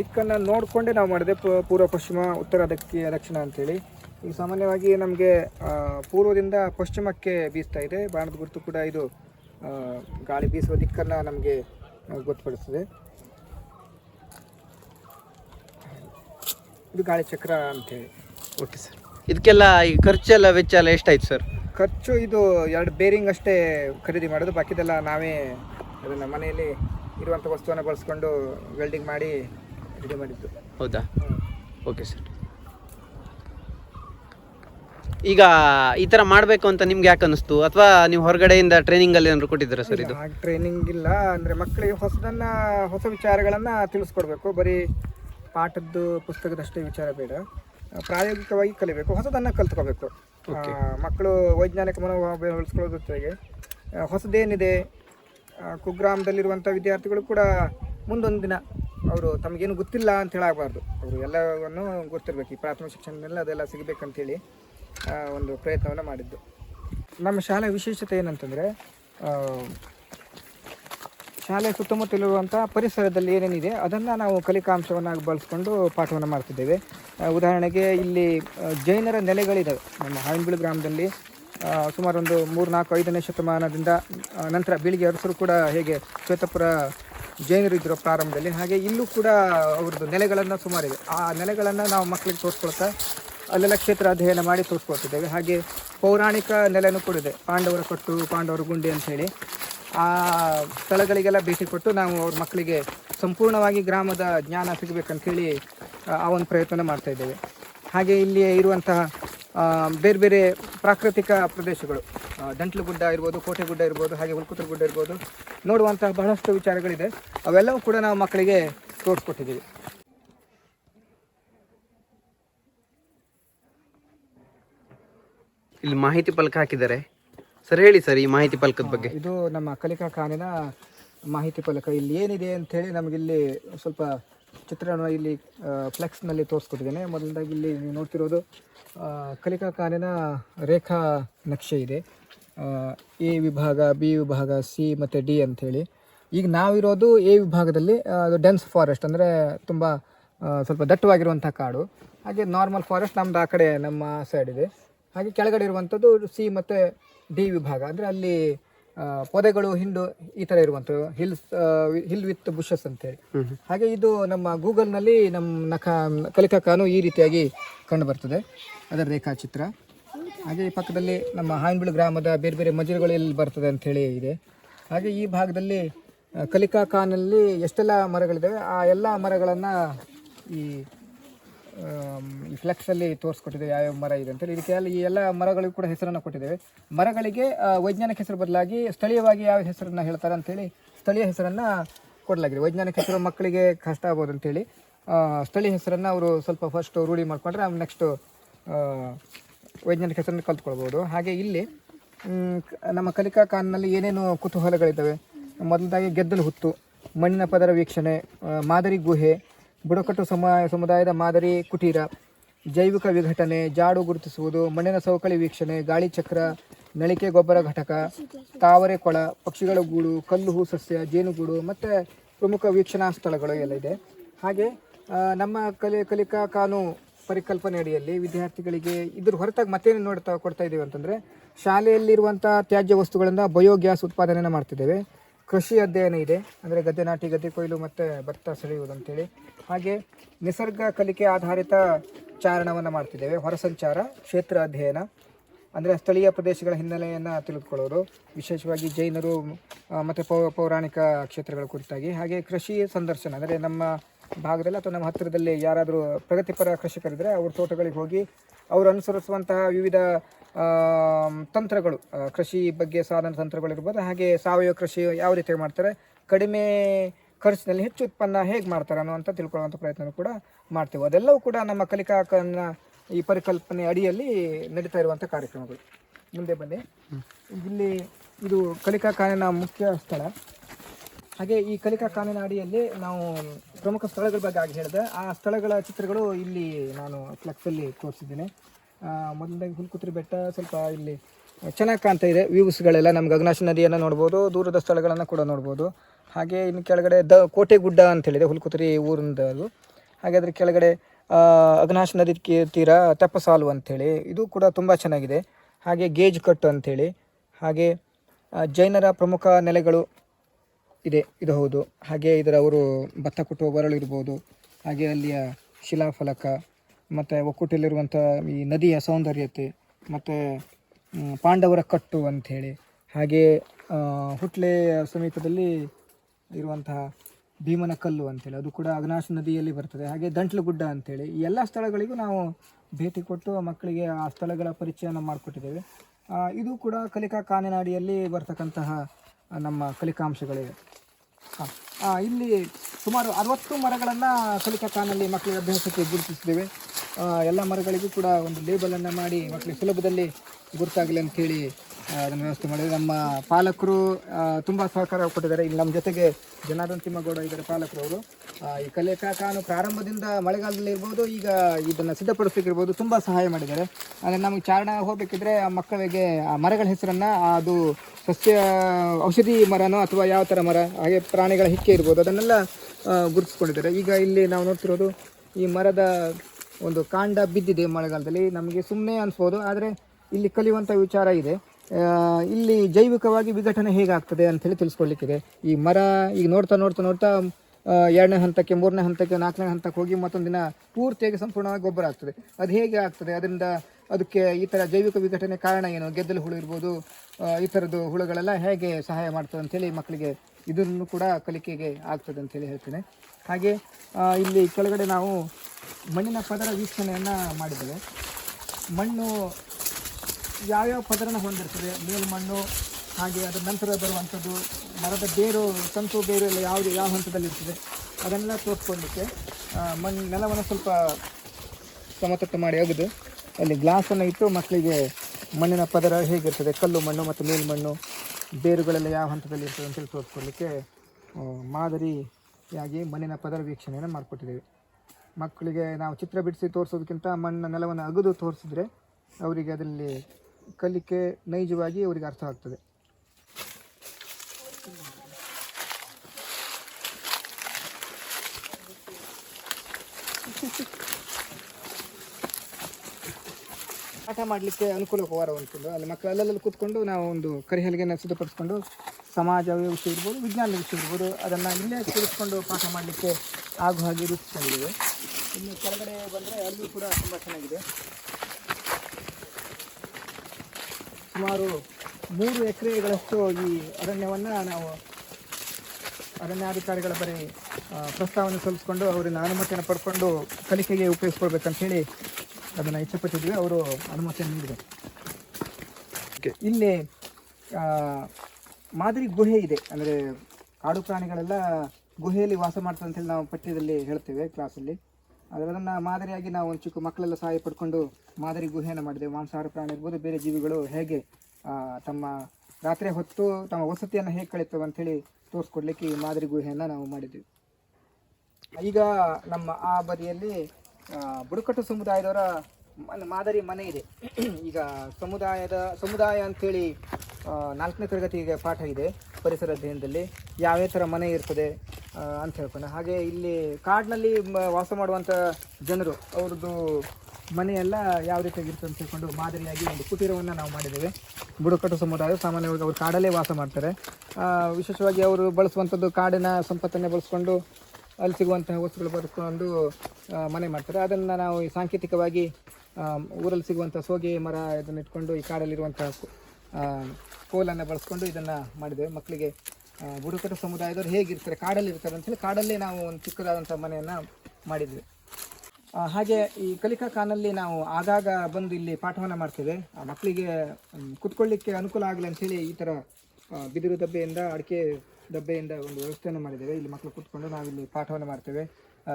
ದಿಕ್ಕನ್ನು ನೋಡಿಕೊಂಡೇ ನಾವು ಮಾಡಿದೆ. ಪೂರ್ವ, ಪಶ್ಚಿಮ, ಉತ್ತರ ದಕ್ಕಿ ದಕ್ಷಿಣ ಅಂತೇಳಿ. ಈಗ ಸಾಮಾನ್ಯವಾಗಿ ನಮಗೆ ಪೂರ್ವದಿಂದ ಪಶ್ಚಿಮಕ್ಕೆ ಬೀಸ್ತಾ ಇದೆ. ಬಾಣದ ಗುರುತು ಕೂಡ ಇದು ಗಾಳಿ ಬೀಸುವ ದಿಕ್ಕನ್ನು ನಮಗೆ ಗೊತ್ತುಪಡಿಸ್ತದೆ. ಇದು ಗಾಳಿ ಚಕ್ರ ಅಂತೇಳಿ ಓಕೆ ಸರ್ ಇದಕ್ಕೆಲ್ಲ ಈ ಖರ್ಚೆಲ್ಲ ವೆಚ್ಚ ಎಲ್ಲ ಎಷ್ಟಾಯ್ತು ಸರ್ ಖರ್ಚು ಇದು ಎರಡು ಬೇರಿಂಗ್ ಅಷ್ಟೇ ಖರೀದಿ ಮಾಡೋದು. ಬಾಕಿದೆಲ್ಲ ನಾವೇ ಅದನ್ನು ಮನೆಯಲ್ಲಿ ಇರುವಂಥ ವಸ್ತುವನ್ನು ಬಳಸ್ಕೊಂಡು ವೆಲ್ಡಿಂಗ್ ಮಾಡಿ ರೆಡಿ ಮಾಡಿದ್ದು. ಹೌದಾ? ಓಕೆ ಸರ್ ಈಗ ಈ ತರ ಮಾಡಬೇಕು ಅಂತ ನಿಮ್ಗೆ ಯಾಕೆ ಅನಿಸ್ತು ಅಥವಾ ನೀವು ಹೊರಗಡೆಯಿಂದ ಟ್ರೈನಿಂಗ್ ಅಲ್ಲಿ ಏನಾದ್ರು ಕೊಟ್ಟಿದ್ದೀರಾ ಸರ್ ಇದು? ಹಾಗೆ ಟ್ರೈನಿಂಗ್ ಇಲ್ಲ. ಅಂದರೆ ಮಕ್ಕಳಿಗೆ ಹೊಸದನ್ನ ಹೊಸ ವಿಚಾರಗಳನ್ನು ತಿಳಿಸ್ಕೊಡ್ಬೇಕು. ಬರೀ ಪಾಠದ್ದು ಪುಸ್ತಕದಷ್ಟೇ ವಿಚಾರ ಬೇಡ. ಪ್ರಾಯೋಗಿಕವಾಗಿ ಕಲಿಬೇಕು ಹೊಸದನ್ನು ಕಲ್ತ್ಕೋಬೇಕು. ಮಕ್ಕಳು ವೈಜ್ಞಾನಿಕ ಮನೋಭಾವ ಬೆಳೆಸ್ಕೊಳ್ಳೋದ್ರ ಜೊತೆಗೆ ಹೊಸದೇನಿದೆ ಕುಗ್ರಾಮದಲ್ಲಿರುವಂಥ ವಿದ್ಯಾರ್ಥಿಗಳು ಕೂಡ ಮುಂದೊಂದು ದಿನ ಅವರು ತಮಗೇನು ಗೊತ್ತಿಲ್ಲ ಅಂತ ಹೇಳಾಗಬಾರ್ದು. ಅವರು ಎಲ್ಲವನ್ನು ಗೊತ್ತಿರಬೇಕು. ಈ ಪ್ರಾಥಮಿಕ ಶಿಕ್ಷಣದಲ್ಲಿ ಅದೆಲ್ಲ ಸಿಗಬೇಕಂತೇಳಿ. ಒಂದು ಪ್ರಯತ್ನವನ್ನು ಮಾಡಿದ್ದು. ನಮ್ಮ ಶಾಲೆ ವಿಶೇಷತೆ ಏನಂತಂದರೆ ಶಾಲೆ ಸುತ್ತಮುತ್ತಲಿರುವಂಥ ಪರಿಸರದಲ್ಲಿ ಏನೇನಿದೆ, ಅದನ್ನು ನಾವು ಕಲಿಕಾಂಶವನ್ನಾಗಿ ಬಳಸ್ಕೊಂಡು ಪಾಠವನ್ನು ಮಾಡ್ತಿದ್ದೇವೆ. ಉದಾಹರಣೆಗೆ ಇಲ್ಲಿ ಜೈನರ ನೆಲೆಗಳಿದ್ದಾವೆ ನಮ್ಮ ಹಾವಿನಬೀಳು ಗ್ರಾಮದಲ್ಲಿ ಸುಮಾರೊಂದು ಮೂರು ನಾಲ್ಕು ಐದನೇ ಶತಮಾನದಿಂದ ನಂತರ ಬೀಳಿಗೆ ಅರಸರು ಕೂಡ ಹೇಗೆ ಶ್ವೇತಪುರ ಜೈನರು ಇದ್ದರು ಪ್ರಾರಂಭದಲ್ಲಿ, ಹಾಗೆ ಇಲ್ಲೂ ಕೂಡ ಅವ್ರದ್ದು ನೆಲೆಗಳನ್ನು ಸುಮಾರಿದೆ. ಆ ನೆಲೆಗಳನ್ನು ನಾವು ಮಕ್ಕಳಿಗೆ ತೋರಿಸ್ಕೊಳ್ತಾ ಅಲ್ಲೆಲ್ಲ ಕ್ಷೇತ್ರ ಅಧ್ಯಯನ ಮಾಡಿ ತೋರಿಸ್ಕೊಟ್ಟಿದ್ದೇವೆ. ಹಾಗೆ ಪೌರಾಣಿಕ ನೆಲೆಯೂ ಕೂಡ ಇದೆ. ಪಾಂಡವರ ಕೊಟ್ಟು, ಪಾಂಡವರ ಗುಂಡಿ ಅಂಥೇಳಿ ಆ ಸ್ಥಳಗಳಿಗೆಲ್ಲ ಭೇಟಿ ಕೊಟ್ಟು ನಾವು ಅವ್ರ ಮಕ್ಕಳಿಗೆ ಸಂಪೂರ್ಣವಾಗಿ ಗ್ರಾಮದ ಜ್ಞಾನ ಸಿಗಬೇಕಂತೇಳಿ ಆ ಒಂದು ಪ್ರಯತ್ನ ಮಾಡ್ತಾ ಇದ್ದೇವೆ. ಹಾಗೆ ಇಲ್ಲಿ ಇರುವಂತಹ ಬೇರೆ ಬೇರೆ ಪ್ರಾಕೃತಿಕ ಪ್ರದೇಶಗಳು ದಂಟ್ಲು ಗುಡ್ಡ ಇರ್ಬೋದು ಕೋಟೆ ಗುಡ್ಡ ಇರ್ಬೋದು, ಹಾಗೆ ಹುಲ್ಕುತ್ರ ಗುಡ್ಡ ಇರ್ಬೋದು, ನೋಡುವಂತಹ ಬಹಳಷ್ಟು ವಿಚಾರಗಳಿದೆ. ಅವೆಲ್ಲವೂ ಕೂಡ ನಾವು ಮಕ್ಕಳಿಗೆ ತೋರಿಸ್ಕೊಟ್ಟಿದ್ದೀವಿ. ಇಲ್ಲಿ ಮಾಹಿತಿ ಫಲಕ ಹಾಕಿದ್ದಾರೆ. ಸರ್ ಹೇಳಿ ಸರ್ ಈ ಮಾಹಿತಿ ಫಲಕದ ಬಗ್ಗೆ. ಇದು ನಮ್ಮ ಕಲಿಕಾ ಕಾನಿನ ಮಾಹಿತಿ ಫಲಕ ಇಲ್ಲಿ ಏನಿದೆ ಅಂಥೇಳಿ ನಮಗಿಲ್ಲಿ ಸ್ವಲ್ಪ ಚಿತ್ರಣ ಇಲ್ಲಿ ಫ್ಲೆಕ್ಸ್ನಲ್ಲಿ ತೋರಿಸ್ಕೊಟ್ಟಿದ್ದೇನೆ. ಮೊದಲನೇದಾಗಿ ಇಲ್ಲಿ ನೀವು ನೋಡ್ತಿರೋದು ಕಲಿಕಾ ಕಾನಿನ ರೇಖಾ ನಕ್ಷೆ ಇದೆ. ಎ ವಿಭಾಗ ಬಿ ವಿಭಾಗ ಸಿ ಮತ್ತು ಡಿ ಅಂಥೇಳಿ ಈಗ ನಾವಿರೋದು ಎ ವಿಭಾಗದಲ್ಲಿ ಅದು ಡೆನ್ಸ್ ಫಾರೆಸ್ಟ್ ಅಂದರೆ ತುಂಬ ಸ್ವಲ್ಪ ದಟ್ಟವಾಗಿರುವಂಥ ಕಾಡು. ಹಾಗೆ ನಾರ್ಮಲ್ ಫಾರೆಸ್ಟ್ ನಮ್ದು ಆ ಕಡೆ ನಮ್ಮ ಸೈಡ್ ಇದೆ. ಹಾಗೆ ಕೆಳಗಡೆ ಇರುವಂಥದ್ದು ಸಿ ಮತ್ತು ಡಿ ವಿಭಾಗ. ಅಂದರೆ ಅಲ್ಲಿ ಪೊದೆಗಳು ಹಿಂಡು ಈ ಥರ ಇರುವಂಥದ್ದು. ಹಿಲ್ಸ್ ಹಿಲ್ ವಿತ್ ಬುಷಸ್ ಅಂತೇಳಿ. ಹಾಗೆ ಇದು ನಮ್ಮ ಗೂಗಲ್ನಲ್ಲಿ ನಮ್ಮ ನಖ ಕಲಿಕಾ ಕಾನು ಈ ರೀತಿಯಾಗಿ ಕಂಡು ಬರ್ತದೆ. ಅದರ ರೇಖಾಚಿತ್ರ. ಹಾಗೆ ಈ ಪಕ್ಕದಲ್ಲಿ ನಮ್ಮ ಹಾಯಿನ್ಬೀಳು ಗ್ರಾಮದ ಬೇರೆ ಬೇರೆ ಮಜರುಗಳು ಎಲ್ಲಿ ಬರ್ತದೆ ಅಂಥೇಳಿ ಇದೆ. ಹಾಗೆ ಈ ಭಾಗದಲ್ಲಿ ಕಲಿಕಾ ಕಾನಲ್ಲಿ ಎಷ್ಟೆಲ್ಲ ಮರಗಳಿದ್ದಾವೆ ಆ ಎಲ್ಲ ಮರಗಳನ್ನು ಈ ಈ ಫ್ಲೆಕ್ಸಲ್ಲಿ ತೋರಿಸ್ಕೊಟ್ಟಿದೆ ಯಾವ್ಯಾವ ಮರ ಇದೆ ಅಂತೇಳಿ. ಇದಕ್ಕೆ ಎಲ್ಲ ಈ ಎಲ್ಲ ಮರಗಳಿಗೂ ಕೂಡ ಹೆಸರನ್ನು ಕೊಟ್ಟಿದ್ದೇವೆ. ಮರಗಳಿಗೆ ವೈಜ್ಞಾನಿಕ ಹೆಸರು ಬದಲಾಗಿ ಸ್ಥಳೀಯವಾಗಿ ಯಾವ ಹೆಸರನ್ನು ಹೇಳ್ತಾರೆ ಅಂತೇಳಿ ಸ್ಥಳೀಯ ಹೆಸರನ್ನು ಕೊಡಲಾಗಿದೆ. ವೈಜ್ಞಾನಿಕ ಹೆಸರು ಮಕ್ಕಳಿಗೆ ಕಷ್ಟ ಆಗ್ಬೋದು ಅಂತೇಳಿ. ಸ್ಥಳೀಯ ಹೆಸರನ್ನು ಅವರು ಸ್ವಲ್ಪ ಫಸ್ಟ್ ರೂಢಿ ಮಾಡಿಕೊಂಡ್ರೆ ನೆಕ್ಸ್ಟು ವೈಜ್ಞಾನಿಕ ಹೆಸರನ್ನು ಕಲ್ತ್ಕೊಳ್ಬೋದು. ಹಾಗೆ ಇಲ್ಲಿ ನಮ್ಮ ಕಲಿಕಾ ಕಾನ್ನಲ್ಲಿ ಏನೇನು ಕುತೂಹಲಗಳಿದ್ದಾವೆ? ಮೊದಲದಾಗಿ ಗೆದ್ದಲು ಹುತ್ತು, ಮಣ್ಣಿನ ಪದರ ವೀಕ್ಷಣೆ ಮಾದರಿ ಗುಹೆ ಬುಡಕಟ್ಟು ಸಮ, ಸಮುದಾಯದ ಮಾದರಿ ಕುಟೀರ, ಜೈವಿಕ ವಿಘಟನೆ, ಜಾಡು ಗುರುತಿಸುವುದು, ಮಣ್ಣಿನ ಸವಕಳಿ ವೀಕ್ಷಣೆ, ಗಾಳಿ ಚಕ್ರ, ನಳಿಕೆ ಗೊಬ್ಬರ ಘಟಕ, ತಾವರೆ ಕೊಳ, ಪಕ್ಷಿಗಳ ಗೂಡು, ಕಲ್ಲು, ಹೂ ಸಸ್ಯ, ಜೇನುಗೂಡು, ಮತ್ತು ಪ್ರಮುಖ ವೀಕ್ಷಣಾ ಸ್ಥಳಗಳು ಎಲ್ಲ ಇದೆ. ಹಾಗೆ ನಮ್ಮ ಕಲಿ, ಕಲಿಕಾ ಕಾನು ಪರಿಕಲ್ಪನೆ ಅಡಿಯಲ್ಲಿ ವಿದ್ಯಾರ್ಥಿಗಳಿಗೆ ಇದ್ರ ಹೊರತಾಗಿ ಮತ್ತೇನು ನೋಡ್ತಾ, ಕೊಡ್ತಾ ಇದ್ದೀವಿ ಅಂತಂದರೆ ಶಾಲೆಯಲ್ಲಿರುವಂಥ ತ್ಯಾಜ್ಯ ವಸ್ತುಗಳಿಂದ ಬಯೋಗ್ಯಾಸ್ ಉತ್ಪಾದನೆಯನ್ನು ಮಾಡ್ತಿದ್ದೇವೆ. ಕೃಷಿ ಅಧ್ಯಯನ ಇದೆ. ಅಂದರೆ ಗದ್ದೆ ನಾಟಿ, ಗದ್ದೆ ಕೊಯ್ಲು ಮತ್ತು ಭತ್ತ ಸೆಳೆಯುವುದು ಅಂತೇಳಿ. ಹಾಗೆ ನಿಸರ್ಗ ಕಲಿಕೆ ಆಧಾರಿತ ಚಾರಣವನ್ನು ಮಾಡ್ತಿದ್ದೇವೆ. ಹೊರಸಂಚಾರ ಕ್ಷೇತ್ರ ಅಧ್ಯಯನ, ಅಂದರೆ ಸ್ಥಳೀಯ ಪ್ರದೇಶಗಳ ಹಿನ್ನೆಲೆಯನ್ನು ತಿಳಿದುಕೊಳ್ಳೋರು ವಿಶೇಷವಾಗಿ ಜೈನರು ಮತ್ತು ಪೌ, ಪೌರಾಣಿಕ ಕ್ಷೇತ್ರಗಳ ಕುರಿತಾಗಿ. ಹಾಗೆ ಕೃಷಿ ಸಂದರ್ಶನ, ಅಂದರೆ ನಮ್ಮ ಭಾಗದಲ್ಲಿ ಅಥವಾ ನಮ್ಮ ಹತ್ತಿರದಲ್ಲಿ ಯಾರಾದರೂ ಪ್ರಗತಿಪರ ಕೃಷಿಕರಿದ್ದರೆ ಅವ್ರ ತೋಟಗಳಿಗೆ ಹೋಗಿ ಅವರು ಅನುಸರಿಸುವಂತಹ ವಿವಿಧ ತಂತ್ರಗಳು ಕೃಷಿ ಬಗ್ಗೆ ಸಾಧನ ತಂತ್ರಗಳಿರ್ಬೋದು ಹಾಗೆ ಸಾವಯವ ಕೃಷಿ ಯಾವ ರೀತಿ ಮಾಡ್ತಾರೆ ಕಡಿಮೆ ಖರ್ಚಿನಲ್ಲಿ ಹೆಚ್ಚು ಉತ್ಪನ್ನ ಹೇಗೆ ಮಾಡ್ತಾರೆ ಅನ್ನುವಂಥ ತಿಳ್ಕೊಳ್ಳುವಂಥ ಪ್ರಯತ್ನ ಕೂಡ ಮಾಡ್ತೇವೆ. ಅದೆಲ್ಲವೂ ಕೂಡ ನಮ್ಮ ಕಲಿಕಾ ಕನ್ನ ಈ ಪರಿಕಲ್ಪನೆ ಅಡಿಯಲ್ಲಿ ನಡೀತಾ ಇರುವಂಥ ಕಾರ್ಯಕ್ರಮಗಳು. ಮುಂದೆ ಬನ್ನಿ. ಇಲ್ಲಿ ಇದು ಕಲಿಕಾ ಕಾನಿನ ಮುಖ್ಯ ಸ್ಥಳ. ಹಾಗೆ ಈ ಕಲಿಕಾ ಕಾನಿನ ಅಡಿಯಲ್ಲಿ ನಾವು ಪ್ರಮುಖ ಸ್ಥಳಗಳ ಬಗ್ಗೆ ಆಗಿ ಹೇಳಿದೆ. ಆ ಸ್ಥಳಗಳ ಚಿತ್ರಗಳು ಇಲ್ಲಿ ನಾನು ಫ್ಲೆಕ್ಸಲ್ಲಿ ತೋರಿಸಿದ್ದೀನಿ. ಮೊದಲನೇದಾಗಿ ಹುಲ್ಕುತ್ರಿ ಬೆಟ್ಟ, ಸ್ವಲ್ಪ ಇಲ್ಲಿ ಚೆನ್ನಾಗಿ ಕಾಣ್ತಾ ಇದೆ. ವ್ಯೂಸ್ಗಳೆಲ್ಲ ನಮ್ಗೆ ಅಗ್ನಾಶ ನದಿಯನ್ನು ನೋಡ್ಬೋದು, ದೂರದ ಸ್ಥಳಗಳನ್ನು ಕೂಡ ನೋಡ್ಬೋದು. ಹಾಗೆ ಇನ್ನು ಕೆಳಗಡೆ ದ ಕೋಟೆ ಗುಡ್ಡ ಅಂತ ಹೇಳಿದೆ, ಹುಲ್ಕುತ್ರಿ ಊರಿಂದ ಅದು. ಹಾಗೆ ಅದ್ರ ಕೆಳಗಡೆ ಅಗ್ನಾಶ ನದಿ ತೀರ ತೆಪ್ಪಸಾಲು ಅಂಥೇಳಿ ಇದು ಕೂಡ ತುಂಬ ಚೆನ್ನಾಗಿದೆ. ಹಾಗೆ ಗೇಜ್ ಕಟ್ಟು ಅಂಥೇಳಿ ಹಾಗೆ ಜೈನರ ಪ್ರಮುಖ ನೆಲೆಗಳು ಇದೆ ಇದು ಹೌದು ಹಾಗೆ ಇದರ ಅವರು ಭತ್ತ ಕುಟ್ಟುವ ಬರಳು ಇರ್ಬೋದು ಹಾಗೆ ಅಲ್ಲಿಯ ಶಿಲಾಫಲಕ, ಮತ್ತು ಒಕ್ಕೂಟಲ್ಲಿರುವಂಥ ಈ ನದಿಯ ಸೌಂದರ್ಯತೆ, ಮತ್ತು ಪಾಂಡವರ ಕಟ್ಟು ಅಂಥೇಳಿ. ಹಾಗೆ ಹುಟ್ಲೆ ಸಮೀಪದಲ್ಲಿ ಇರುವಂತಹ ಭೀಮನ ಕಲ್ಲು ಅಂತೇಳಿ ಅದು ಕೂಡ ಅಗ್ನಾಶ್ ನದಿಯಲ್ಲಿ ಬರ್ತದೆ. ಹಾಗೆ ದಂಟ್ಲು ಗುಡ್ಡ ಅಂತೇಳಿ ಈ ಎಲ್ಲ ಸ್ಥಳಗಳಿಗೂ ನಾವು ಭೇಟಿ ಕೊಟ್ಟು ಮಕ್ಕಳಿಗೆ ಆ ಸ್ಥಳಗಳ ಪರಿಚಯನ ಮಾಡಿಕೊಟ್ಟಿದ್ದೇವೆ. ಇದು ಕೂಡ ಕಲಿಕಾ ಕಾನೆನಾಡಿಯಲ್ಲಿ ಬರ್ತಕ್ಕಂತಹ ನಮ್ಮ ಕಲಿಕಾಂಶಗಳಿವೆ ಹ. ಇಲ್ಲಿ ಸುಮಾರು ಅರವತ್ತು ಮರಗಳನ್ನು ಕಲಿಕಾ ಕಾನಲ್ಲಿ ಮಕ್ಕಳ ಅಭ್ಯಾಸಕ್ಕೆ ಗುರುತಿಸಿದ್ದೇವೆ ಎಲ್ಲ ಮರಗಳಿಗೂ ಕೂಡ ಒಂದು ಲೇಬಲನ್ನು ಮಾಡಿ ಮಕ್ಕಳಿಗೆ ಸುಲಭದಲ್ಲಿ ಗುರುತಾಗಲಿ ಅಂತೇಳಿ ಅದನ್ನು ವ್ಯವಸ್ಥೆ ಮಾಡಿದೆ ನಮ್ಮ ಪಾಲಕರು ತುಂಬ ಸಹಕಾರ ಕೊಟ್ಟಿದ್ದಾರೆ. ಇಲ್ಲಿ ನಮ್ಮ ಜೊತೆಗೆ ಜನಾರ್ದನ್ ತಿಮ್ಮಗೌಡ ಇದ್ದಾರೆ ಪಾಲಕರು ಅವರು ಈ ಕಲೆ ಪ್ರಾರಂಭದಿಂದ ಮಳೆಗಾಲದಲ್ಲಿ ಇರ್ಬೋದು, ಈಗ ಇದನ್ನು ಸಿದ್ಧಪಡಿಸಲಿಕ್ಕಿರ್ಬೋದು ತುಂಬ ಸಹಾಯ ಮಾಡಿದ್ದಾರೆ. ಅಂದರೆ ನಮಗೆ ಚಾರಣ ಹೋಗಬೇಕಿದ್ರೆ ಆ ಮಕ್ಕಳಿಗೆ ಆ ಮರಗಳ ಹೆಸರನ್ನು, ಅದು ಸಸ್ಯ, ಔಷಧಿ ಮರನೋ ಅಥವಾ ಯಾವ ಥರ ಮರ, ಹಾಗೆ ಪ್ರಾಣಿಗಳ ಹಿಕ್ಕೆ ಇರ್ಬೋದು, ಅದನ್ನೆಲ್ಲ ಗುರುತಿಸ್ಕೊಂಡಿದ್ದಾರೆ. ಈಗ ಇಲ್ಲಿ ನಾವು ನೋಡ್ತಿರೋದು ಈ ಮರದ ಒಂದು ಕಾಂಡ ಬಿದ್ದಿದೆ ಮಳೆಗಾಲದಲ್ಲಿ. ನಮಗೆ ಸುಮ್ಮನೆ ಅನಿಸ್ಬೋದು, ಆದರೆ ಇಲ್ಲಿ ಕಲಿಯುವಂಥ ವಿಚಾರ ಇದೆ. ಇಲ್ಲಿ ಜೈವಿಕವಾಗಿ ವಿಘಟನೆ ಹೇಗಾಗ್ತದೆ ಅಂಥೇಳಿ ತಿಳಿಸ್ಕೊಳ್ಲಿಕ್ಕಿದೆ ಈ ಮರ ಈಗ ನೋಡ್ತಾ ನೋಡ್ತಾ ನೋಡ್ತಾ ಎರಡನೇ ಹಂತಕ್ಕೆ, ಮೂರನೇ ಹಂತಕ್ಕೆ, ನಾಲ್ಕನೇ ಹಂತಕ್ಕೆ ಹೋಗಿ ಮತ್ತೊಂದು ದಿನ ಪೂರ್ತಿಯಾಗಿ ಸಂಪೂರ್ಣವಾಗಿ ಗೊಬ್ಬರ ಆಗ್ತದೆ. ಅದು ಹೇಗೆ ಆಗ್ತದೆ? ಅದರಿಂದ ಅದಕ್ಕೆ ಈ ಥರ ಜೈವಿಕ ವಿಘಟನೆ ಕಾರಣ ಏನು? ಗೆದ್ದಲು ಹುಳು ಇರ್ಬೋದು ಈ ಥರದ್ದು ಹುಳುಗಳೆಲ್ಲ ಹೇಗೆ ಸಹಾಯ ಮಾಡ್ತದೆ ಅಂಥೇಳಿ ಮಕ್ಕಳಿಗೆ ಇದನ್ನು ಕೂಡ ಕಲಿಕೆಗೆ ಆಗ್ತದೆ ಅಂತೇಳಿ ಹೇಳ್ತೇನೆ. ಹಾಗೆ ಇಲ್ಲಿ ಕೆಳಗಡೆ ನಾವು ಮಣ್ಣಿನ ಪದರ ವೀಕ್ಷಣೆಯನ್ನು ಮಾಡಿದ್ದೇವೆ. ಮಣ್ಣು ಯಾವ್ಯಾವ ಪದರನ ಹೊಂದಿರ್ತದೆ? ಮೇಲ್ಮಣ್ಣು ಹಾಗೆ ಅದರ ನಂತರ ಬರುವಂಥದ್ದು, ಮರದ ಬೇರು, ತಂತು ಬೇರು ಎಲ್ಲ ಯಾವುದು, ಯಾವ ಹಂತದಲ್ಲಿ ಇರ್ತದೆ? ಅದನ್ನೆಲ್ಲ ತೋರಿಸ್ಕೊಳ್ಳಿಕ್ಕೆ ಮಣ್ಣು ನೆಲವನ್ನು ಸ್ವಲ್ಪ ಸಮತಟ್ಟು ಮಾಡಿ ಅಗೆದು, ಅಲ್ಲಿ ಗ್ಲಾಸನ್ನು ಇಟ್ಟು ಮಕ್ಕಳಿಗೆ ಮಣ್ಣಿನ ಪದರ ಹೇಗಿರ್ತದೆ? ಕಲ್ಲು ಮಣ್ಣು ಮತ್ತು ಮೇಲ್ಮಣ್ಣು ಬೇರುಗಳೆಲ್ಲ ಯಾವ ಹಂತದಲ್ಲಿ ಇರ್ತದೆ ಅಂತೇಳಿ ತೋರಿಸ್ಕೊಳ್ಳಿಕ್ಕೆ ಮಾದರಿಯಾಗಿ ಮಣ್ಣಿನ ಪದರ ವೀಕ್ಷಣೆಯನ್ನು ಮಾಡಿಕೊಟ್ಟಿದ್ದೀವಿ. ಮಕ್ಕಳಿಗೆ ನಾವು ಚಿತ್ರ ಬಿಡಿಸಿ ತೋರಿಸೋದಕ್ಕಿಂತ ಮಣ್ಣಿನ ನೆಲವನ್ನು ಅಗದು ತೋರಿಸಿದ್ರೆ, ಅವರಿಗೆ ಅದರಲ್ಲಿ ಕಲಿಕೆ ನೈಜವಾಗಿ ಅವರಿಗೆ ಅರ್ಥ ಆಗ್ತದೆ. ಪಾಠ ಮಾಡಲಿಕ್ಕೆ ಅನುಕೂಲಕರವಂಥದ್ದು ಅಲ್ಲಿ ಮಕ್ಕಳು ಅಲ್ಲಲ್ಲಿ ಕೂತ್ಕೊಂಡು ನಾವು ಒಂದು ಕರಿಹಲಿಗೆನ ಸಿದ್ಧಪಡಿಸ್ಕೊಂಡು ಸಮಾಜ ವಿಷಯ ಇರ್ಬೋದು, ವಿಜ್ಞಾನದ ವಿಷಯ ಇರ್ಬೋದು, ಅದನ್ನು ಇಲ್ಲೇ ಕೂರಿಸ್ಕೊಂಡು ಪಾಠ ಮಾಡಲಿಕ್ಕೆ ಆಗೋ ಹಾಗೆ ರೂಪಿಸ್ಕೊಂಡಿದ್ದೇವೆ. ಇನ್ನು ಕೆಳಗಡೆ ಬಂದರೆ ಅಲ್ಲಿಯೂ ಕೂಡ ತುಂಬ ಚೆನ್ನಾಗಿದೆ. ಸುಮಾರು ಮೂರು ಎಕರೆಗಳಷ್ಟು ಈ ಅರಣ್ಯವನ್ನು ನಾವು ಅರಣ್ಯಾಧಿಕಾರಿಗಳ ಬರೀ ಪ್ರಸ್ತಾವನೆ ಸಲ್ಲಿಸ್ಕೊಂಡು ಅವರಿಂದ ಅನುಮತಿಯನ್ನು ಪಡ್ಕೊಂಡು ಕಲಿಕೆಗೆ ಉಪಯೋಗಿಸ್ಕೊಳ್ಬೇಕಂತ ಹೇಳಿ ಅದನ್ನು ಇಚ್ಛೆಪಟ್ಟಿದ್ವಿ ಅವರು ಅನುಮತಿಯನ್ನು ನೀಡಿದರು. ಇಲ್ಲಿ ಮಾದರಿ ಗುಹೆ ಇದೆ. ಅಂದರೆ ಕಾಡು ಪ್ರಾಣಿಗಳೆಲ್ಲ ಗುಹೆಯಲ್ಲಿ ವಾಸ ಮಾಡ್ತದೆ ಅಂತೇಳಿ ನಾವು ಪಠ್ಯದಲ್ಲಿ ಹೇಳ್ತೇವೆ ಕ್ಲಾಸಲ್ಲಿ ಅದನ್ನು ಮಾದರಿಯಾಗಿ ನಾವು ಒಂದು ಚಿಕ್ಕ ಮಕ್ಕಳೆಲ್ಲ ಸಹಾಯ ಪಡ್ಕೊಂಡು ಮಾದರಿ ಗುಹೆಯನ್ನು ಮಾಡಿದೆ. ಮಾಂಸಾಹಾರ ಪ್ರಾಣಿ ಇರ್ಬೋದು, ಬೇರೆ ಜೀವಿಗಳು ಹೇಗೆ ತಮ್ಮ ರಾತ್ರಿ ಹೊತ್ತು ತಮ್ಮ ವಸತಿಯನ್ನು ಹೇಗೆ ಕಳೀತವೆ ಅಂಥೇಳಿ ತೋರಿಸ್ಕೊಡ್ಲಿಕ್ಕೆ ಈ ಮಾದರಿ ಗುಹೆಯನ್ನು ನಾವು ಮಾಡಿದ್ವಿ. ಈಗ ನಮ್ಮ ಆ ಬದಿಯಲ್ಲಿ ಬುಡಕಟ್ಟು ಸಮುದಾಯದವರ ಮಾದರಿ ಮನೆ ಇದೆ. ಈಗ ಸಮುದಾಯದ, ಸಮುದಾಯ ಅಂಥೇಳಿ ನಾಲ್ಕನೇ ತರಗತಿಗೆ ಪಾಠ ಇದೆ ಪರಿಸರ ಅಧ್ಯಯನದಲ್ಲಿ. ಯಾವ್ಯಾವ ಥರ ಮನೆ ಇರ್ತದೆ ಅಂತ ಹೇಳ್ಕೊಂಡು. ಹಾಗೆ ಇಲ್ಲಿ ಕಾಡಿನಲ್ಲಿ ವಾಸ ಮಾಡುವಂಥ ಜನರು, ಅವ್ರದ್ದು ಮನೆಯೆಲ್ಲ ಯಾವ ರೀತಿಯಾಗಿರುತ್ತೆ ಅಂತ ಹೇಳ್ಕೊಂಡು ಮಾದರಿಯಾಗಿ ಒಂದು ಕುಟೀರವನ್ನು ನಾವು ಮಾಡಿದ್ದೇವೆ. ಬುಡಕಟ್ಟು ಸಮುದಾಯ, ಸಾಮಾನ್ಯವಾಗಿ ಅವರು ಕಾಡಲ್ಲೇ ವಾಸ ಮಾಡ್ತಾರೆ. ವಿಶೇಷವಾಗಿ ಅವರು ಬಳಸುವಂಥದ್ದು ಕಾಡಿನ ಸಂಪತ್ತನ್ನೇ ಬಳಸ್ಕೊಂಡು ಅಲ್ಲಿ ಸಿಗುವಂತಹ ವಸ್ತುಗಳು ಬಳಸ್ಕೊಂಡು ಮನೆ ಮಾಡ್ತಾರೆ. ಅದನ್ನು ನಾವು ಸಾಂಕೇತಿಕವಾಗಿ ಊರಲ್ಲಿ ಸಿಗುವಂಥ ಸೋಗೆ ಮರ ಇದನ್ನು ಇಟ್ಕೊಂಡು ಈ ಕಾಡಲ್ಲಿರುವಂಥ ಕೋಲನ್ನು ಬಳಸ್ಕೊಂಡು ಇದನ್ನು ಮಾಡಿದ್ದೇವೆ. ಮಕ್ಕಳಿಗೆ ಬುಡಕಟ್ಟು ಸಮುದಾಯದವರು ಹೇಗಿರ್ತಾರೆ ಕಾಡಲ್ಲಿ ಇರ್ತಾರೆ ಅಂತೇಳಿ ಕಾಡಲ್ಲೇ ನಾವು ಒಂದು ಚಿಕ್ಕದಾದಂಥ ಮನೆಯನ್ನು ಮಾಡಿದ್ವಿ ಹಾಗೆ ಈ ಕಲಿಕಾ ಕಾನಲ್ಲಿ ನಾವು ಆಗಾಗ ಬಂದು ಇಲ್ಲಿ ಪಾಠವನ್ನು ಮಾಡ್ತೇವೆ. ಆ, ಮಕ್ಕಳಿಗೆ ಕುತ್ಕೊಳ್ಳಿಕ್ಕೆ ಅನುಕೂಲ ಆಗಲಿ ಅಂಥೇಳಿ ಈ ಥರ ಬಿದಿರು ದಬ್ಬೆಯಿಂದ, ಅಡಿಕೆ ದಬ್ಬೆಯಿಂದ ಒಂದು ವ್ಯವಸ್ಥೆಯನ್ನು ಮಾಡಿದ್ದೇವೆ. ಇಲ್ಲಿ ಮಕ್ಕಳು ಕೂತ್ಕೊಂಡು ನಾವಿಲ್ಲಿ ಪಾಠವನ್ನು ಮಾಡ್ತೇವೆ.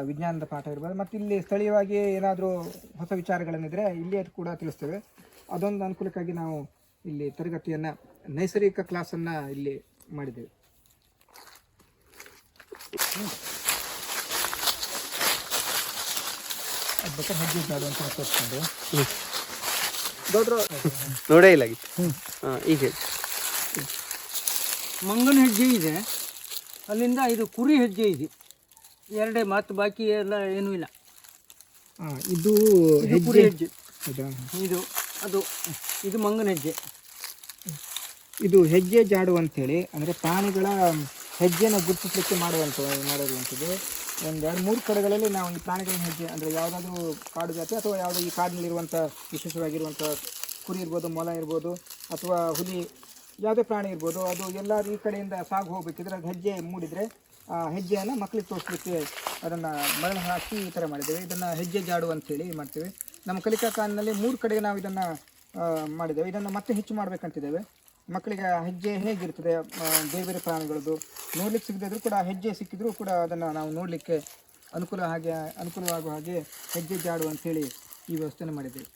ವಿಜ್ಞಾನದ ಪಾಠ ಇರ್ಬೋದು. ಮತ್ತು ಇಲ್ಲಿ ಸ್ಥಳೀಯವಾಗಿ ಏನಾದರೂ ಹೊಸ ವಿಚಾರಗಳನ್ನಿದ್ರೆ ಇಲ್ಲಿ ಅದು ಕೂಡ ತಿಳಿಸ್ತೇವೆ. ಅದೊಂದು ಅನುಕೂಲಕ್ಕಾಗಿ ನಾವು ಇಲ್ಲಿ ತರಗತಿಯನ್ನು, ನೈಸರ್ಗಿಕ ಕ್ಲಾಸನ್ನು ಇಲ್ಲಿ ಮಾಡಿದ್ದೇವೆ. ಅದು ಬೇಕಾದ್ರೆ ಹೆಜ್ಜೆ ಜಾಡು ಅಂತ ತೋರಿಸ್ಕೊಂಡು. ದೊಡ್ಡ ನೋಡೇ ಇಲ್ಲ ಹಾಂ ಈಗ ಮಂಗನ ಹೆಜ್ಜೆ ಇದೆ. ಅಲ್ಲಿಂದ ಇದು ಕುರಿ ಹೆಜ್ಜೆ ಇದೆ. ಎರಡೇ ಮಾತು ಬಾಕಿ ಎಲ್ಲ ಏನೂ ಇಲ್ಲ. ಇದು ಇದು ಕುರಿ ಹೆಜ್ಜೆ. ಹೌದಾ? ಇದು ಅದು ಇದು ಮಂಗನ ಹೆಜ್ಜೆ. ಇದು ಹೆಜ್ಜೆ ಜಾಡು ಅಂತೇಳಿ ಅಂದರೆ ಪ್ರಾಣಿಗಳ ಹೆಜ್ಜೆನ ಗುರುತಿಸಲಿಕ್ಕೆ ಮಾಡುವಂಥ ಮಾಡಿರುವಂಥದ್ದು ಒಂದು ಎರಡು ಮೂರು ಕಡೆಗಳಲ್ಲಿ ನಾವು ಈ ಪ್ರಾಣಿಗಳನ್ನು ಹೆಜ್ಜೆ, ಅಂದರೆ ಯಾವುದಾದ್ರೂ ಕಾಡು ಜಾತಿ ಅಥವಾ ಯಾವುದೋ ಈ ಕಾಡಿನಲ್ಲಿರುವಂಥ ವಿಶೇಷವಾಗಿರುವಂಥ ಕುರಿ ಇರ್ಬೋದು, ಮೊಲ ಇರ್ಬೋದು, ಅಥವಾ ಹುಲಿ, ಯಾವುದೇ ಪ್ರಾಣಿ ಇರ್ಬೋದು, ಅದು ಎಲ್ಲ ಈ ಕಡೆಯಿಂದ ಸಾಗು ಹೋಗ್ಬೇಕಿದ್ರೆ ಅದು ಹೆಜ್ಜೆ ಮೂಡಿದರೆ, ಆ ಹೆಜ್ಜೆಯನ್ನು ಮಕ್ಕಳಿಗೆ ತೋರಿಸ್ಲಿಕ್ಕೆ ಅದನ್ನು ಮರಳು ಹಾಕಿ ಈ ಥರ ಮಾಡಿದ್ದೇವೆ. ಇದನ್ನು ಹೆಜ್ಜೆ ಜಾಡು ಅಂತೇಳಿ ಮಾಡ್ತೇವೆ. ನಮ್ಮ ಕಲಿಕಾ ಕಾಲಿನಲ್ಲಿ ಮೂರು ಕಡೆಗೆ ನಾವು ಇದನ್ನು ಮಾಡಿದ್ದೇವೆ. ಇದನ್ನು ಮತ್ತೆ ಹೆಚ್ಚು ಮಾಡಬೇಕಂತಿದ್ದೇವೆ. ಮಕ್ಕಳಿಗೆ ಹೆಜ್ಜೆ ಹೇಗಿರ್ತದೆ ಬೇರೆ ಬೇರೆ ಪ್ರಾಣಿಗಳದ್ದು? ನೋಡ್ಲಿಕ್ಕೆ ಸಿಗದಿದ್ರು ಕೂಡ ಹೆಜ್ಜೆ ಸಿಕ್ಕಿದ್ರು ಕೂಡ ಅದನ್ನು ನಾವು ನೋಡಲಿಕ್ಕೆ ಅನುಕೂಲ ಹಾಗೆ, ಅನುಕೂಲವಾಗುವ ಹಾಗೆ ಹೆಜ್ಜೆ ಜಾಡು ಅಂಥೇಳಿ ಈ ವ್ಯವಸ್ಥೆಯನ್ನು ಮಾಡಿದ್ದೇವೆ.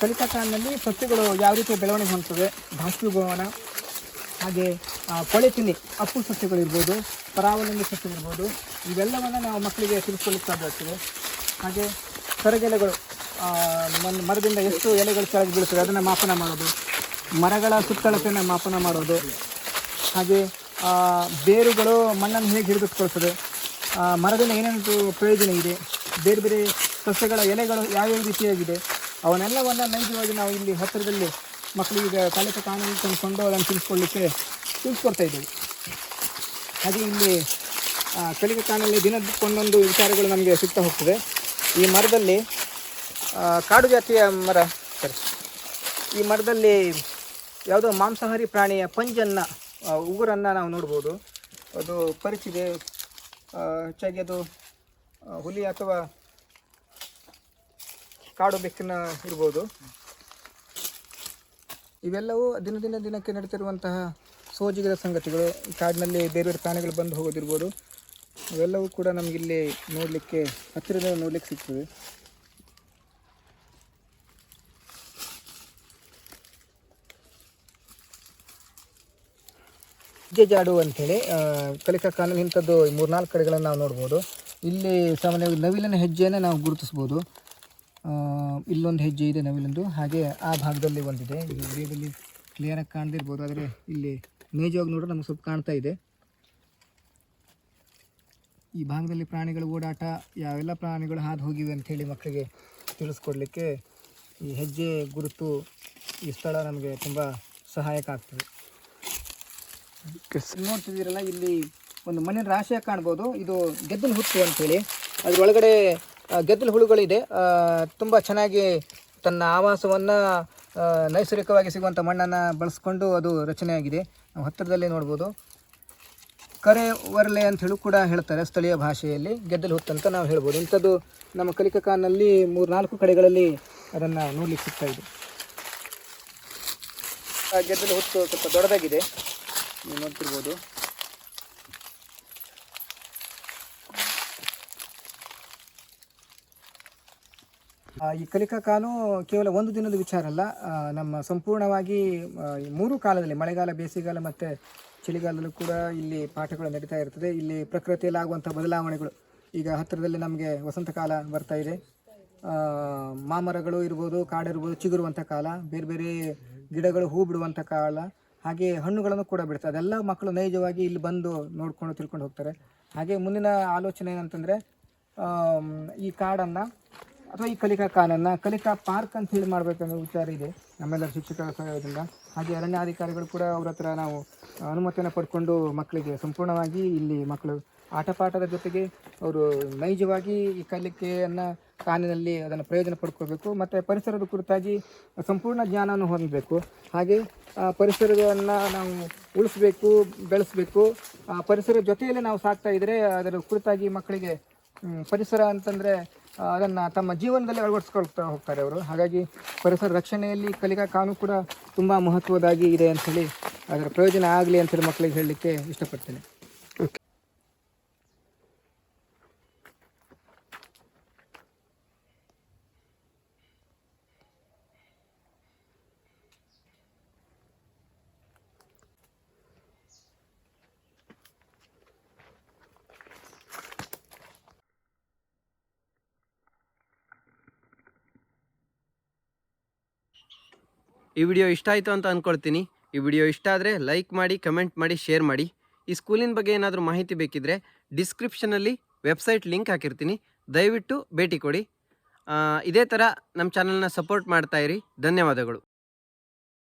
ಕಲಿಕಾ ಕಾಲದಲ್ಲಿ ಸಸ್ಯಗಳು ಯಾವ ರೀತಿ ಬೆಳವಣಿಗೆ ಹೊಂದ್ತದೆ? ಬಾಷ್ಪೀಭವನ ಹಾಗೆ ಕೊಳೆ ಅಪ್ಪು ಸಸ್ಯಗಳಿರ್ಬೋದು, ಪರಾವಲಂಬಿ ಸಸ್ಯಗಳಿರ್ಬೋದು, ಇವೆಲ್ಲವನ್ನು ನಾವು ಮಕ್ಕಳಿಗೆ ತಿಳಿಸ್ಕೊಳ್ಳಿಕ್ಕೆ ಸಾಧ್ಯ ಹಾಗೆ ಸರಗೆಲೆಗಳು ಒಂದು ಮರದಿಂದ ಎಷ್ಟು ಎಲೆಗಳು ಕೆಳಗೆ ಬೀಳ್ತವೆ ಅದನ್ನು ಮಾಪನ ಮಾಡೋದು. ಮರಗಳ ಸುತ್ತಳತೆಯನ್ನು ಮಾಪನ ಮಾಡೋದು ಹಾಗೆ ಬೇರುಗಳು ಮಣ್ಣನ್ನು ಹೇಗೆ ಹಿಡಿದಿಟ್ಕೊಳ್ತದೆ ಆ, ಮರದಿಂದ ಏನೇನು ಪ್ರಯೋಜನ ಇದೆ ಬೇರೆ ಬೇರೆ ಸಸ್ಯಗಳ ಎಲೆಗಳು ಯಾವ್ಯಾವ ರೀತಿಯಾಗಿದೆ ಅವನ್ನೆಲ್ಲವನ್ನು ನೈಜವಾಗಿ ನಾವು ಇಲ್ಲಿ ಹತ್ತಿರದಲ್ಲಿ ಮಕ್ಕಳಿಗೆ ಕಲಿತ ಕಾನೂನು ತಂದುಕೊಂಡು ಅದನ್ನು ತಿಳಿಸ್ಕೊಳ್ಳಿಕ್ಕೆ ತಿಳಿಸ್ಕೊಡ್ತಾ ಇದ್ದೇವೆ. ಹಾಗೆ ಇಲ್ಲಿ ಕಲಿತ ಕಲಿಕೆ ಕಾನಲ್ಲಿ ದಿನಕ್ಕೊಂದೊಂದು ವಿಚಾರಗಳು ನಮಗೆ ಸಿಗ್ತಾ ಹೋಗ್ತದೆ. ಈ ಮರದಲ್ಲಿ ಕಾಡು ಜಾತಿಯ ಮರ ಸರಿ. ಈ ಮರದಲ್ಲಿ ಯಾವುದೋ ಮಾಂಸಾಹಾರಿ ಪ್ರಾಣಿಯ ಪಂಜನ್ನು ಉಗುರನ್ನು ನಾವು ನೋಡ್ಬೋದು. ಅದು ಪರಿಚಿದೆ. ಹೆಚ್ಚಾಗಿ ಅದು ಹುಲಿ ಅಥವಾ ಕಾಡು ಬೆಕ್ಕಿನ ಇರ್ಬೋದು. ಇವೆಲ್ಲವೂ ದಿನ ದಿನ ದಿನಕ್ಕೆ ನಡೀತಿರುವಂತಹ ಸೋಜಿಗದ ಸಂಗತಿಗಳು. ಈ ಕಾಡಿನಲ್ಲಿ ಬೇರೆ ಬೇರೆ ಪ್ರಾಣಿಗಳು ಬಂದು ಹೋಗೋದಿರ್ಬೋದು. ಇವೆಲ್ಲವೂ ಕೂಡ ನಮಗಿಲ್ಲಿ ನೋಡಲಿಕ್ಕೆ ಹತ್ತಿರದಲ್ಲಿ ನೋಡ್ಲಿಕ್ಕೆ ಸಿಗ್ತದೆ. ಹೆಜ್ಜೆ ಜಾಡು ಅಂಥೇಳಿ ಆ, ಕಲಿಕಾ ಕಾನೂನು ಇಂಥದ್ದು ಮೂರ್ನಾಲ್ಕು ಕಡೆಗಳನ್ನು ನಾವು ನೋಡ್ಬೋದು. ಇಲ್ಲಿ ಸಾಮಾನ್ಯವಾಗಿ ನವಿಲಿನ ಹೆಜ್ಜೆಯನ್ನು ನಾವು ಗುರುತಿಸ್ಬೋದು. ಇಲ್ಲೊಂದು ಹೆಜ್ಜೆ ಇದೆ ನವಿಲೊಂದು ಹಾಗೆ ಆ ಭಾಗದಲ್ಲಿ ಒಂದಿದೆ. ಇದು ವಿಡಿಯೋದಲ್ಲಿ ಕ್ಲಿಯರಾಗಿ ಕಾಣದಿರ್ಬೋದು ಆದರೆ ಇಲ್ಲಿ ಮೇಜವಾಗಿ ನೋಡಿದ್ರೆ ನಮಗೆ ಸ್ವಲ್ಪ ಕಾಣ್ತಾ ಇದೆ. ಈ ಭಾಗದಲ್ಲಿ ಪ್ರಾಣಿಗಳ ಓಡಾಟ ಯಾವೆಲ್ಲ ಪ್ರಾಣಿಗಳು ಹಾದು ಹೋಗಿವೆ ಅಂಥೇಳಿ ಮಕ್ಕಳಿಗೆ ತಿಳಿಸ್ಕೊಡ್ಲಿಕ್ಕೆ ಈ ಹೆಜ್ಜೆ ಗುರುತು ಈ ಸ್ಥಳ ನಮಗೆ ತುಂಬ ಸಹಾಯಕ ಆಗ್ತದೆ. ನೋಡ್ತಿದ್ದೀರಲ್ಲ, ಇಲ್ಲಿ ಒಂದು ಮಣ್ಣಿನ ರಾಶಿಯ ಕಾಣ್ಬೋದು. ಇದು ಗೆದ್ದಲು ಹುತ್ತು ಅಂತೇಳಿ. ಅದರೊಳಗಡೆ ಗೆದ್ದಲು ಹುಳುಗಳಿದೆ. ತುಂಬ ಚೆನ್ನಾಗಿ ತನ್ನ ಆವಾಸವನ್ನು ನೈಸರ್ಗಿಕವಾಗಿ ಸಿಗುವಂಥ ಮಣ್ಣನ್ನು ಬಳಸ್ಕೊಂಡು ಅದು ರಚನೆಯಾಗಿದೆ. ನಾವು ಹತ್ತಿರದಲ್ಲಿ ನೋಡ್ಬೋದು. ಕರೆ ಒರಲೆ ಅಂತ ಕೂಡ ಹೇಳ್ತಾರೆ ಸ್ಥಳೀಯ ಭಾಷೆಯಲ್ಲಿ. ಗೆದ್ದಲು ಹುತ್ತು ಅಂತ ನಾವು ಹೇಳ್ಬೋದು. ಇಂಥದ್ದು ನಮ್ಮ ಕಲಿಕಾನಲ್ಲಿ ಮೂರು ನಾಲ್ಕು ಕಡೆಗಳಲ್ಲಿ ಅದನ್ನು ನೋಡ್ಲಿಕ್ಕೆ ಸಿಗ್ತಾ ಇದೆ. ಗೆದ್ದಲು ಹುತ್ತು ಸ್ವಲ್ಪ ದೊಡ್ಡದಾಗಿದೆ. ನೀವು ನೋಡ್ತಿರ್ಬೋದು. ಈ ಕಲಿಕಾ ಕಾಲು ಕೇವಲ ಒಂದು ದಿನದ ವಿಚಾರ ಅಲ್ಲ ನಮ್ಮ ಸಂಪೂರ್ಣವಾಗಿ ಮೂರು ಕಾಲದಲ್ಲಿ, ಮಳೆಗಾಲ, ಬೇಸಿಗೆಗಾಲ ಮತ್ತು ಚಳಿಗಾಲದಲ್ಲೂ ಕೂಡ ಇಲ್ಲಿ ಪಾಠಗಳು ನಡೀತಾ ಇರ್ತದೆ. ಇಲ್ಲಿ ಪ್ರಕೃತಿಯಲ್ಲಿ ಆಗುವಂಥ ಬದಲಾವಣೆಗಳು ಈಗ ಹತ್ತಿರದಲ್ಲಿ ನಮಗೆ ವಸಂತ ಕಾಲ ಬರ್ತಾ ಇದೆ. ಮಾಮರಗಳು ಇರ್ಬೋದು, ಕಾಡಿರ್ಬೋದು ಚಿಗುರುವಂಥ ಕಾಲ, ಬೇರೆ ಬೇರೆ ಗಿಡಗಳು ಹೂ ಬಿಡುವಂಥ ಕಾಲ ಹಾಗೆ ಹಣ್ಣುಗಳನ್ನು ಕೂಡ ಬಿಡ್ತಾರೆ. ಅದೆಲ್ಲ ಮಕ್ಕಳು ನೈಜವಾಗಿ ಇಲ್ಲಿ ಬಂದು ನೋಡ್ಕೊಂಡು ತಿಳ್ಕೊಂಡು ಹೋಗ್ತಾರೆ. ಹಾಗೆ ಮುಂದಿನ ಆಲೋಚನೆ ಏನಂತಂದರೆ ಈ ಕಾಡನ್ನು ಅಥವಾ ಈ ಕಲಿಕಾ ಕಾಡನ್ನು, ಕಲಿಕಾ ಪಾರ್ಕ್ ಅಂತ ಹೇಳಿ ಮಾಡಬೇಕನ್ನೋ ವಿಚಾರ ಇದೆ ನಮ್ಮೆಲ್ಲ ಶಿಕ್ಷಕರ ಸಹಾಯದಿಂದ ಹಾಗೆ ಅರಣ್ಯಾಧಿಕಾರಿಗಳು ಕೂಡ ಅವ್ರ ಹತ್ರ ನಾವು ಅನುಮತಿಯನ್ನು ಪಡ್ಕೊಂಡು ಮಕ್ಕಳಿಗೆ ಸಂಪೂರ್ಣವಾಗಿ ಇಲ್ಲಿ ಮಕ್ಕಳು ಆಟಪಾಠದ ಜೊತೆಗೆ ಅವರು ನೈಜವಾಗಿ ಈ ಕಲಿಕೆಯನ್ನು ಕಾನಿನಲ್ಲಿ ಅದನ್ನು ಪ್ರಯೋಜನ ಪಡ್ಕೋಬೇಕು, ಮತ್ತು ಪರಿಸರದ ಕುರಿತಾಗಿ ಸಂಪೂರ್ಣ ಜ್ಞಾನವನ್ನು ಹೊಂದಬೇಕು. ಹಾಗೆ ಪರಿಸರವನ್ನು ನಾವು ಉಳಿಸ್ಬೇಕು, ಬೆಳೆಸಬೇಕು. ಆ ಪರಿಸರದ ಜೊತೆಯಲ್ಲೇ ನಾವು ಸಾಕ್ತಾ ಇದ್ದರೆ ಅದರ ಕುರಿತಾಗಿ ಮಕ್ಕಳಿಗೆ ಪರಿಸರ ಅಂತಂದರೆ ಅದನ್ನು ತಮ್ಮ ಜೀವನದಲ್ಲಿ ಅಳವಡಿಸ್ಕೊಳ್ತಾ ಹೋಗ್ತಾರೆ ಅವರು. ಹಾಗಾಗಿ ಪರಿಸರ ರಕ್ಷಣೆಯಲ್ಲಿ ಕಲಿಕಾ ಕಾನೂನು ಕೂಡ ತುಂಬ ಮಹತ್ವದಾಗಿ ಇದೆ ಅಂಥೇಳಿ ಅದರ ಪ್ರಯೋಜನ ಆಗಲಿ ಅಂತೇಳಿ ಮಕ್ಕಳಿಗೆ ಹೇಳಲಿಕ್ಕೆ ಇಷ್ಟಪಡ್ತೇನೆ. ಈ ವಿಡಿಯೋ ಇಷ್ಟ ಆಯಿತು ಅಂತ ಅಂದ್ಕೊಳ್ತೀನಿ ಈ ವಿಡಿಯೋ ಇಷ್ಟ ಆದರೆ ಲೈಕ್ ಮಾಡಿ, ಕಮೆಂಟ್ ಮಾಡಿ, ಶೇರ್ ಮಾಡಿ. ಈ ಸ್ಕೂಲಿನ ಬಗ್ಗೆ ಏನಾದರೂ ಮಾಹಿತಿ ಬೇಕಿದ್ದರೆ ಡಿಸ್ಕ್ರಿಪ್ಷನಲ್ಲಿ ವೆಬ್ಸೈಟ್ ಲಿಂಕ್ ಹಾಕಿರ್ತೀನಿ. ದಯವಿಟ್ಟು ಭೇಟಿ ಕೊಡಿ. ಇದೇ ಥರ ನಮ್ಮ ಚಾನಲ್ನ ಸಪೋರ್ಟ್ ಮಾಡ್ತಾಯಿರಿ ಧನ್ಯವಾದಗಳು.